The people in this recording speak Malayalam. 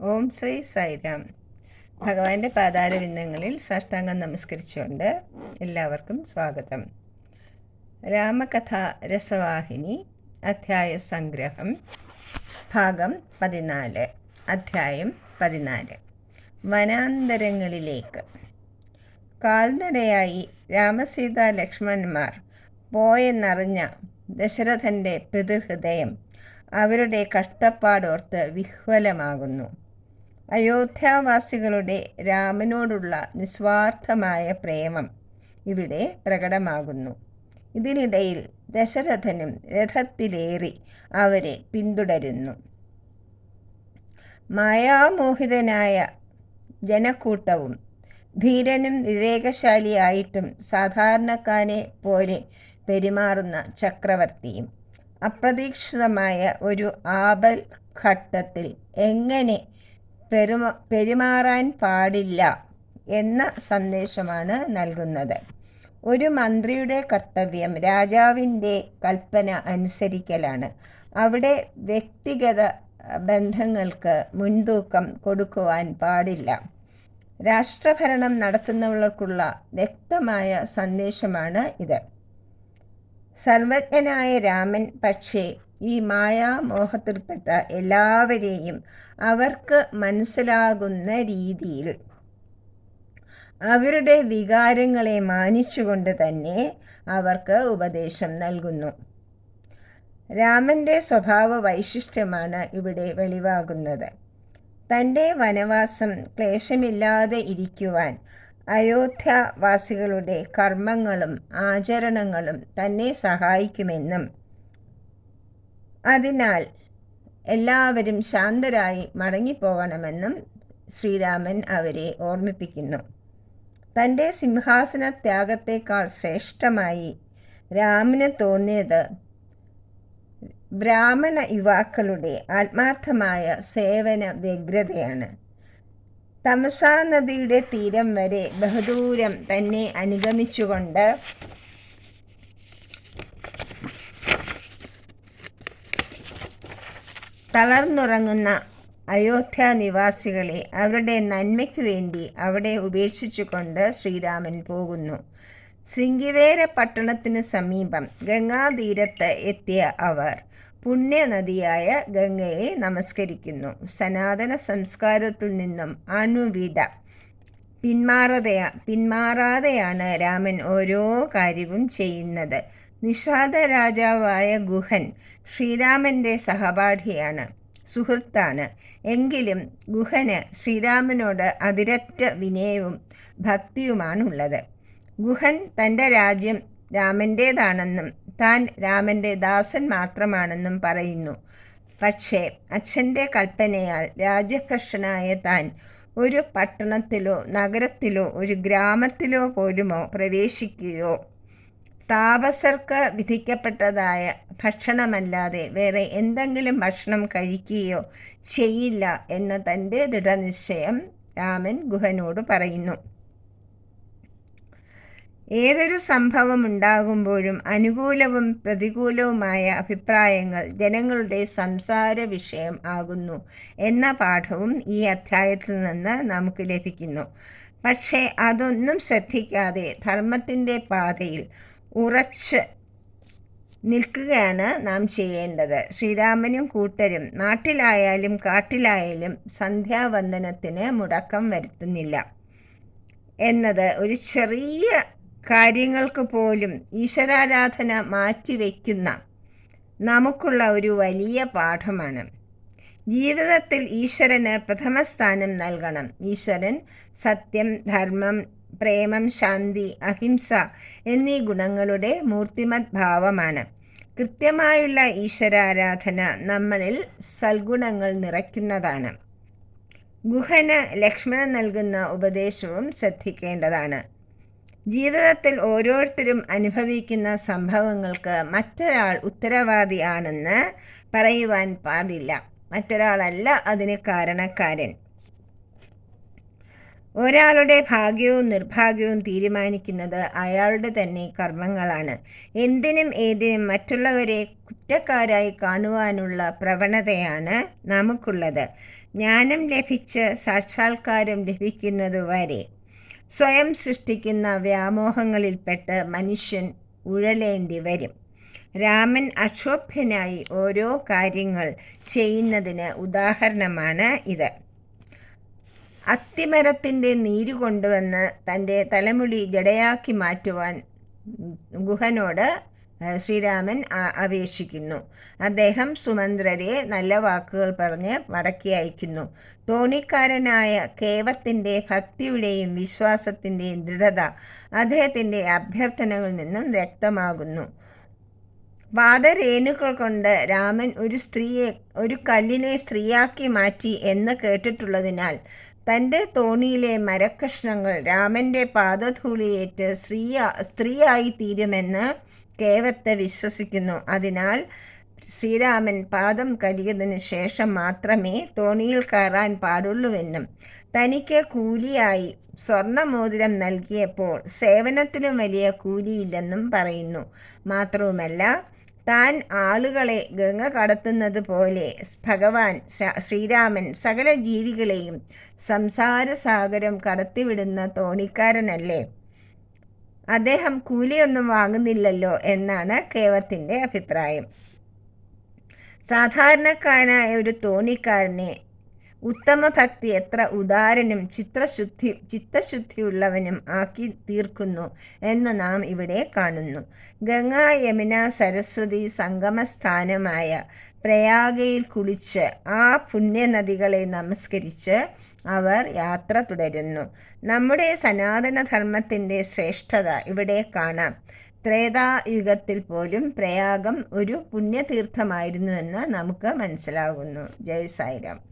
ഓം ശ്രീ സൈറാം ഭഗവാന്റെ പാതാരവിന്ദങ്ങളിൽ സാഷ്ടാംഗം നമസ്കരിച്ചുകൊണ്ട് എല്ലാവർക്കും സ്വാഗതം. രാമകഥ രസവാഹിനി അധ്യായ സംഗ്രഹം ഭാഗം പതിനാല് അധ്യായം പതിനാല്. വനാന്തരങ്ങളിലേക്ക്. കാൽനടയായി രാമസീത ലക്ഷ്മണന്മാർ പോയെന്നറിഞ്ഞ ദശരഥന്റെ പിതൃഹൃദയം അവരുടെ കഷ്ടപ്പാടോർത്ത് വിഹ്വലമാകുന്നു. അയോധ്യാവാസികളുടെ രാമനോടുള്ള നിസ്വാർത്ഥമായ പ്രേമം ഇവിടെ പ്രകടമാകുന്നു. ഇതിനിടയിൽ ദശരഥനും രഥത്തിലേറി അവരെ പിന്തുടരുന്നു. മായാമോഹിതനായ ജനക്കൂട്ടവും ധീരനും വിവേകശാലിയായിട്ടും സാധാരണക്കാരെ പോലെ പെരുമാറുന്ന ചക്രവർത്തിയും അപ്രതീക്ഷിതമായ ഒരു ആപൽ ഘട്ടത്തിൽ എങ്ങനെ പെരുമ പെരുമാറാൻ പാടില്ല എന്ന സന്ദേശമാണ് നൽകുന്നത്. ഒരു മന്ത്രിയുടെ കർത്തവ്യം രാജാവിന്റെ കൽപ്പന അനുസരിക്കലാണ്. അവിടെ വ്യക്തിഗത ബന്ധങ്ങൾക്ക് മുൻതൂക്കം കൊടുക്കുവാൻ പാടില്ല. രാഷ്ട്രഭരണം നടത്തുന്നവർക്കുള്ള വ്യക്തമായ സന്ദേശമാണ് ഇത്. സർവജ്ഞനായ രാമൻ പക്ഷേ ഈ മായാമോഹത്തിൽപ്പെട്ട എല്ലാവരെയും അവർക്ക് മനസ്സിലാകുന്ന രീതിയിൽ അവരുടെ വികാരങ്ങളെ മാനിച്ചുകൊണ്ട് തന്നെ അവർക്ക് ഉപദേശം നൽകുന്നു. രാമന്റെ സ്വഭാവ വൈശിഷ്ട്യമാണ് ഇവിടെ വെളിവാകുന്നത്. തന്റെ വനവാസം ക്ലേശമില്ലാതെ ഇരിക്കുവാൻ അയോധ്യവാസികളുടെ കർമ്മങ്ങളും ആചരണങ്ങളും തന്നെ സഹായിക്കുമെന്നും അതിനാൽ എല്ലാവരും ശാന്തരായി മടങ്ങിപ്പോകണമെന്നും ശ്രീരാമൻ അവരെ ഓർമ്മിപ്പിക്കുന്നു. തന്റെ സിംഹാസന ത്യാഗത്തേക്കാൾ ശ്രേഷ്ഠമായി രാമന് തോന്നിയത് ബ്രാഹ്മണ യുവാക്കളുടെ ആത്മാർത്ഥമായ സേവന വ്യഗ്രതയാണ്. തമസാ നദിയുടെ തീരം വരെ ബഹുദൂരം തന്നെ അനുഗമിച്ചുകൊണ്ട് തളർന്നുറങ്ങുന്ന അയോധ്യ നിവാസികളെ അവരുടെ നന്മയ്ക്കു വേണ്ടി അവിടെ ഉപേക്ഷിച്ചുകൊണ്ട് ശ്രീരാമൻ പോകുന്നു. ശൃംഗിവേര പട്ടണത്തിനു സമീപം ഗംഗാതീരത്ത് എത്തിയ അവർ പുണ്യനദിയായ ഗംഗയെ നമസ്കരിക്കുന്നു. സനാതന സംസ്കാരത്തിൽ നിന്നും അണുവിട പിന്മാറതയാ പിന്മാറാതെയാണ് രാമൻ ഓരോ കാര്യവും ചെയ്യുന്നത്. നിഷാദ രാജാവായ ഗുഹൻ ശ്രീരാമന്റെ സഹപാഠിയാണ് സുഹൃത്താണ്. എങ്കിലും ഗുഹന് ശ്രീരാമനോട് അതിരറ്റ വിനയവും ഭക്തിയുമാണുള്ളത്. ഗുഹൻ തന്റെ രാജ്യം രാമന്റേതാണെന്നും താൻ രാമന്റെ ദാസൻ മാത്രമാണെന്നും പറയുന്നു. പക്ഷേ അച്ഛന്റെ കൽപ്പനയാൽ രാജ്യഭ്രഷ്ടനായ താൻ ഒരു പട്ടണത്തിലോ നഗരത്തിലോ ഒരു ഗ്രാമത്തിലോ പോലുമോ പ്രവേശിക്കുകയോ താപസർക്ക് വിധിക്കപ്പെട്ടതായ ഭക്ഷണമല്ലാതെ വേറെ എന്തെങ്കിലും ഭക്ഷണം കഴിക്കുകയോ ചെയ്യില്ല എന്ന തന്റെ ദൃഢനിശ്ചയം രാമൻ ഗുഹനോട് പറയുന്നു. ഏതൊരു സംഭവം ഉണ്ടാകുമ്പോഴും അനുകൂലവും പ്രതികൂലവുമായ അഭിപ്രായങ്ങൾ ജനങ്ങളുടെ സംസാര വിഷയം ആകുന്നു എന്ന പാഠവും ഈ അധ്യായത്തിൽ നിന്ന് നമുക്ക് ലഭിക്കുന്നു. പക്ഷേ അതൊന്നും ശ്രദ്ധിക്കാതെ ധർമ്മത്തിന്റെ പാതയിൽ ഉറച്ച് നിൽക്കുകയാണ് നാം ചെയ്യേണ്ടത്. ശ്രീരാമനും കൂട്ടരും നാട്ടിലായാലും കാട്ടിലായാലും സന്ധ്യാവന്ദനത്തിന് മുടക്കം വരുത്തുന്നില്ല എന്നത് ഒരു ചെറിയ കാര്യങ്ങൾക്ക് പോലും ഈശ്വരാരാധന മാറ്റിവെക്കുന്ന നമുക്കുള്ള ഒരു വലിയ പാഠമാണ്. ജീവിതത്തിൽ ഈശ്വരന് പ്രഥമ സ്ഥാനം നൽകണം. ഈശ്വരൻ സത്യം ധർമ്മം പ്രേമം ശാന്തി അഹിംസ എന്നീ ഗുണങ്ങളുടെ മൂർത്തിമത് ഭാവമാണ് കൃത്യമായുള്ള ഈശ്വരാരാധന നമ്മളിൽ സൽഗുണങ്ങൾ നിറയ്ക്കുന്നതാണ്. ഗുഹന് ലക്ഷ്മണൻ നൽകുന്ന ഉപദേശവും ശ്രദ്ധിക്കേണ്ടതാണ്. ജീവിതത്തിൽ ഓരോരുത്തരും അനുഭവിക്കുന്ന സംഭവങ്ങൾക്ക് മറ്റൊരാൾ ഉത്തരവാദിയാണെന്ന് പറയുവാൻ പാടില്ല. മറ്റൊരാളല്ല അതിന് കാരണക്കാരൻ. ഒരാളുടെ ഭാഗ്യവും നിർഭാഗ്യവും തീരുമാനിക്കുന്നത് അയാളുടെ തന്നെ കർമ്മങ്ങളാണ്. എന്തിനും ഏതിനും മറ്റുള്ളവരെ കുറ്റക്കാരായി കാണുവാനുള്ള പ്രവണതയാണ് നമുക്കുള്ളത്. ജ്ഞാനം ലഭിച്ച് സാക്ഷാത്കാരം ലഭിക്കുന്നതുവരെ സ്വയം സൃഷ്ടിക്കുന്ന വ്യാമോഹങ്ങളിൽപ്പെട്ട് മനുഷ്യൻ ഉഴലേണ്ടി വരും. രാമൻ അക്ഷോഭ്യനായി ഓരോ കാര്യങ്ങൾ ചെയ്യുന്നതിന് ഉദാഹരണമാണ് ഇത്. അത്തിമരത്തിന്റെ നീര് കൊണ്ടുവന്ന് തന്റെ തലമുടി ജടയാക്കി മാറ്റുവാൻ ഗുഹനോട് ശ്രീരാമൻ അപേക്ഷിക്കുന്നു. അദ്ദേഹം സുമന്ത്രരെ നല്ല വാക്കുകൾ പറഞ്ഞ് മടക്കി അയക്കുന്നു. തോണിക്കാരനായ കേവത്തിന്റെ ഭക്തിയുടെയും വിശ്വാസത്തിന്റെയും ദൃഢത അദ്ദേഹത്തിന്റെ അഭ്യർത്ഥനകളിൽ നിന്നും വ്യക്തമാകുന്നു. പാദരേണുക്കൾ കൊണ്ട് രാമൻ ഒരു സ്ത്രീയെ ഒരു കല്ലിനെ സ്ത്രീയാക്കി മാറ്റി എന്ന് കേട്ടിട്ടുള്ളതിനാൽ തന്റെ തോണിയിലെ മരക്കഷ്ണങ്ങൾ രാമന്റെ പാദധൂളിയേറ്റ് സ്ത്രീ സ്ത്രീയായി തീരുമെന്ന് കേവത്ത് വിശ്വസിക്കുന്നു. അതിനാൽ ശ്രീരാമൻ പാദം കഴുകിയതിനു ശേഷം മാത്രമേ തോണിയിൽ കയറാൻ പാടുള്ളൂവെന്നും തനിക്ക് കൂലിയായി സ്വർണമോതിരം നൽകിയപ്പോൾ സേവനത്തിനും വലിയ കൂലിയില്ലെന്നും പറയുന്നു. മാത്രവുമല്ല താൻ ആളുകളെ ഗംഗ കടത്തുന്നത് പോലെ ഭഗവാൻ ശ്രീരാമൻ സകല ജീവികളെയും സംസാരസാഗരം കടത്തിവിടുന്ന തോണിക്കാരനല്ലേ? അദ്ദേഹം കൂലിയൊന്നും വാങ്ങുന്നില്ലല്ലോ എന്നാണ് കേവത്തിന്റെ അഭിപ്രായം. സാധാരണക്കാരനായ ഒരു തോണിക്കാരനെ ഉത്തമ ഭക്തി എത്ര ഉദാരനും ചിത്രശുദ്ധി ചിത്തശുദ്ധിയുള്ളവനും ആക്കി തീർക്കുന്നു എന്ന് നാം ഇവിടെ കാണുന്നു. ഗംഗ യമുന സരസ്വതി സംഗമസ്ഥാനമായ പ്രയാഗയിൽ കുളിച്ച് ആ പുണ്യനദികളെ നമസ്കരിച്ച് അവർ യാത്ര തുടരുന്നു. നമ്മുടെ സനാതനധർമ്മത്തിന്റെ ശ്രേഷ്ഠത ഇവിടെ കാണാം. ത്രേതായുഗത്തിൽ പോലും പ്രയാഗം ഒരു പുണ്യതീർത്ഥമായിരുന്നുവെന്ന് നമുക്ക് മനസ്സിലാകുന്നു. ജയ് സായിരാം.